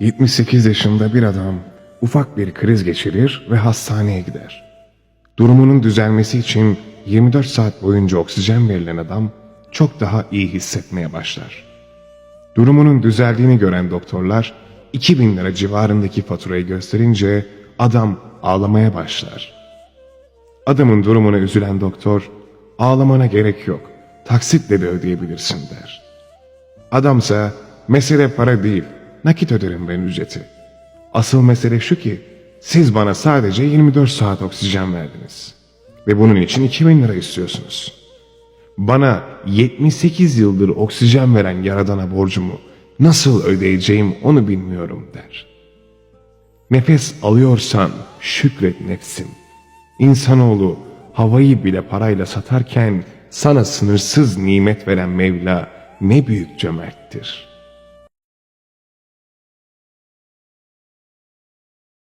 78 yaşında bir adam ufak bir kriz geçirir ve hastaneye gider. Durumunun düzelmesi için 24 saat boyunca oksijen verilen adam çok daha iyi hissetmeye başlar. Durumunun düzeldiğini gören doktorlar 2000 lira civarındaki faturayı gösterince adam ağlamaya başlar. Adamın durumuna üzülen doktor ağlamana gerek yok taksitle de ödeyebilirsin der. Adamsa mesele para değil nakit öderim ben ücreti. Asıl mesele şu ki siz bana sadece 24 saat oksijen verdiniz. Ve bunun için 2000 lira istiyorsunuz. Bana 78 yıldır oksijen veren yaradana borcumu nasıl ödeyeceğim onu bilmiyorum der. Nefes alıyorsan şükret nefsim. İnsanoğlu havayı bile parayla satarken sana sınırsız nimet veren Mevla ne büyük cömerttir.''